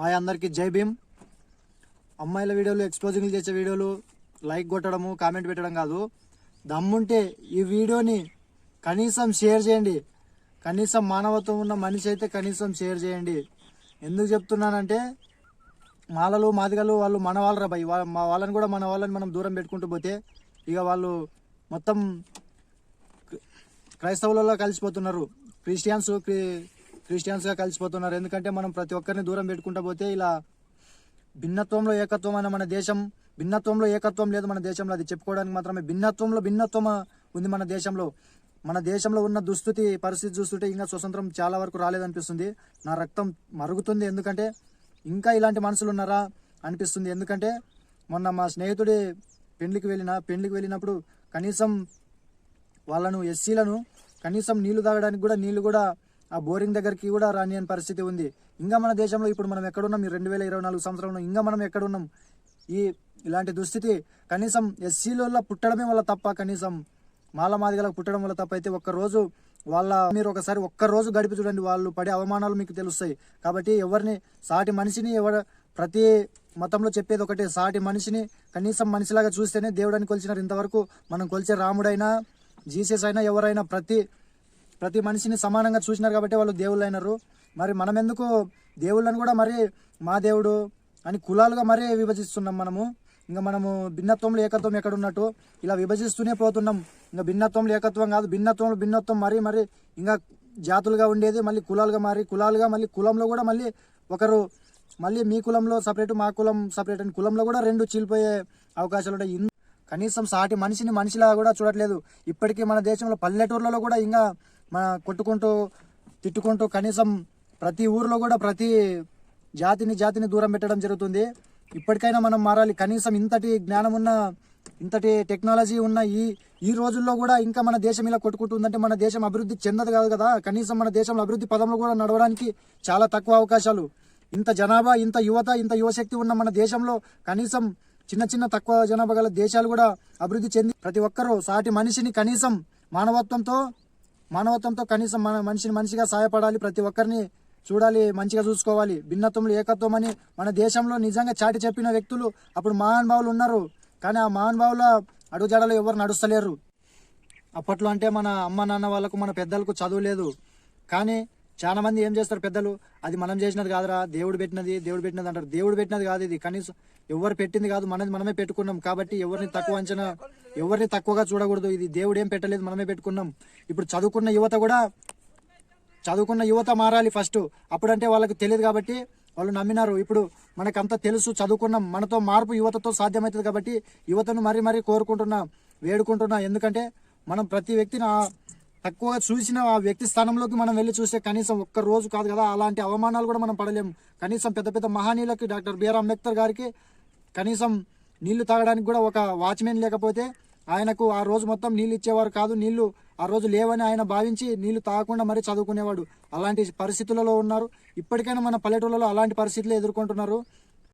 Hi అందరికీ జై భీమ్. అమ్మాయిల వీడియోలు ఎక్స్పోజింగ్లు చేసే వీడియోలు లైక్ కొట్టడము కామెంట్ పెట్టడం కాదు. దమ్ముంటే ఈ వీడియోని కనీసం షేర్ చేయండి. కనీసం మానవత్వం ఉన్న మనిషి అయితే కనీసం షేర్ చేయండి. ఎందుకు చెప్తున్నానంటే మాలలు మాదిగలు వాళ్ళు మన వాళ్ళరా భయ్. మా వాళ్ళని కూడా మన వాళ్ళని మనం దూరం పెట్టుకుంటూ పోతే ఇక వాళ్ళు మొత్తం క్రైస్తవులలో కలిసిపోతున్నారు. క్రిస్టియన్స్ క్రి- క్రిస్టియన్స్గా కలిసిపోతున్నారు. ఎందుకంటే మనం ప్రతి ఒక్కరిని దూరం పెట్టుకుంటా పోతే ఇలా భిన్నత్వంలో ఏకత్వం అనే మన దేశం భిన్నత్వంలో ఏకత్వం లేదు మన దేశంలో. అది చెప్పుకోవడానికి మాత్రమే భిన్నత్వంలో భిన్నత్వం ఉంది మన దేశంలో. మన దేశంలో ఉన్న దుస్థితి పరిస్థితి చూస్తుంటే ఇంకా స్వతంత్రం చాలా వరకు రాలేదనిపిస్తుంది. నా రక్తం మరుగుతుంది. ఎందుకంటే ఇంకా ఇలాంటి మనుషులు ఉన్నారా అనిపిస్తుంది. ఎందుకంటే మొన్న మా స్నేహితుడి పెళ్ళికి వెళ్ళిన పెళ్ళికి వెళ్ళినప్పుడు కనీసం వాళ్ళను ఎస్సీలను కనీసం నీళ్ళు తాగడానికి కూడా నీళ్ళు కూడా ఆ బోరింగ్ దగ్గరికి కూడా రానియని పరిస్థితి ఉంది. ఇంకా మన దేశంలో ఇప్పుడు మనం ఎక్కడున్నాం? ఈ రెండు వేల ఇరవై నాలుగు సంవత్సరంలో ఇంకా మనం ఎక్కడున్నాం? ఈ ఇలాంటి దుస్థితి కనీసం ఎస్సీలలో పుట్టడమే వల్ల తప్ప కనీసం మాల మాదిగలకు పుట్టడం వల్ల తప్ప అయితే ఒక్కరోజు వాళ్ళ మీరు ఒకసారి ఒక్క రోజు గడిపి చూడండి. వాళ్ళు పడే అవమానాలు మీకు తెలుస్తాయి. కాబట్టి ఎవరిని సాటి మనిషిని ఎవరు ప్రతి మతంలో చెప్పేది ఒకటే సాటి మనిషిని కనీసం మనిషిలాగా చూస్తేనే దేవుడని కొలిచినారు. ఇంతవరకు మనం కొలిచే రాముడైనా జీసస్ అయినా ఎవరైనా ప్రతి ప్రతి మనిషిని సమానంగా చూసినారు కాబట్టి వాళ్ళు దేవుళ్ళు అయినారు మరి మనం ఎందుకు దేవుళ్ళని కూడా మరి మా దేవుడు అని కులాలుగా మరీ విభజిస్తున్నాం మనము. ఇంకా మనము భిన్నత్వంలో ఏకత్వం ఎక్కడ ఉన్నట్టు ఇలా విభజిస్తూనే పోతున్నాం. ఇంకా భిన్నత్వంలో ఏకత్వం కాదు భిన్నత్వంలో భిన్నత్వం మరీ మరి ఇంకా జాతులుగా ఉండేది మళ్ళీ కులాలుగా మారి కులాలుగా మళ్ళీ కులంలో కూడా మళ్ళీ ఒకరు మళ్ళీ మీ కులంలో సపరేట్ మా కులం సపరేట్ అని కులంలో కూడా రెండు చీలిపోయే అవకాశాలు ఉంటాయి. కనీసం సాటి మనిషిని మనిషిలా కూడా చూడట్లేదు. ఇప్పటికీ మన దేశంలో పల్లెటూర్లలో కూడా ఇంకా మన కొట్టుకుంటూ తిట్టుకుంటూ కనీసం ప్రతి ఊర్లో కూడా ప్రతి జాతిని జాతిని దూరం పెట్టడం జరుగుతుంది. ఇప్పటికైనా మనం మారాలి. కనీసం ఇంతటి జ్ఞానం ఉన్న ఇంతటి టెక్నాలజీ ఉన్న ఈ ఈ రోజుల్లో కూడా ఇంకా మన దేశం ఇలా కొట్టుకుంటుందంటే మన దేశం అభివృద్ధి చెందదు కాదు కదా. కనీసం మన దేశంలో అభివృద్ధి పదంలో కూడా నడవడానికి చాలా తక్కువ అవకాశాలు. ఇంత జనాభా ఇంత యువత ఇంత యువశక్తి ఉన్న మన దేశంలో కనీసం చిన్న చిన్న తక్కువ జనాభా గల దేశాలు కూడా అభివృద్ధి చెంది ప్రతి ఒక్కరూ సాటి మనిషిని కనీసం మానవత్వంతో మానవత్వంతో కనీసం మన మనిషిని మనిషిగా సహాయపడాలి ప్రతి ఒక్కరిని చూడాలి మంచిగా చూసుకోవాలి. భిన్నత్వంలో ఏకత్వం అని మన దేశంలో నిజంగా చాటి చెప్పిన వ్యక్తులు అప్పుడు మహానుభావులు ఉన్నారు. కానీ ఆ మహానుభావుల అడుగుజాడలో ఎవరు నడుస్తలేరు. అప్పట్లో అంటే మన అమ్మ నాన్న వాళ్ళకు మన పెద్దలకు చదువు లేదు. కానీ చాలా మంది ఏం చేస్తారు పెద్దలు? అది మనం చేసినది కాదురా దేవుడు పెట్టినది దేవుడు పెట్టినది అంటారు. దేవుడు పెట్టినది కాదు ఇది. కనీసం ఎవరు పెట్టింది కాదు మనది మనమే పెట్టుకున్నాం కాబట్టి ఎవరిని తక్కువ అంచనా ఎవరిని తక్కువగా చూడకూడదు. ఇది దేవుడు ఏం పెట్టలేదు మనమే పెట్టుకున్నాం. ఇప్పుడు చదువుకున్న యువత కూడా చదువుకున్న యువత మారాలి ఫస్ట్ అప్పుడంటే వాళ్ళకి తెలియదు కాబట్టి వాళ్ళు నమ్మినారు. ఇప్పుడు మనకంతా తెలుసు చదువుకున్నాం. మనతో మార్పు యువతతో సాధ్యమవుతుంది కాబట్టి యువతను మరీ మరీ కోరుకుంటున్నా వేడుకుంటున్నా. ఎందుకంటే మనం ప్రతి వ్యక్తిని తక్కువగా చూసిన ఆ వ్యక్తి స్థానంలోకి మనం వెళ్ళి చూస్తే కనీసం ఒక్క రోజు కాదు కదా అలాంటి అవమానాలు కూడా మనం పడలేము కనీసం పెద్ద పెద్ద మహానీయులకి డాక్టర్ బిఆర్ అంబేద్కర్ గారికి కనీసం నీళ్ళు తాగడానికి కూడా ఒక వాచ్మెన్ లేకపోతే ఆయనకు ఆ రోజు మొత్తం నీళ్ళు ఇచ్చేవారు కాదు. నీళ్ళు ఆ రోజు లేవని ఆయన భావించి నీళ్ళు తాగకుండా మరీ చదువుకునేవాడు. అలాంటి పరిస్థితులలో ఉన్నారు. ఇప్పటికైనా మన పల్లెటూళ్ళలో అలాంటి పరిస్థితులు ఎదుర్కొంటున్నారు.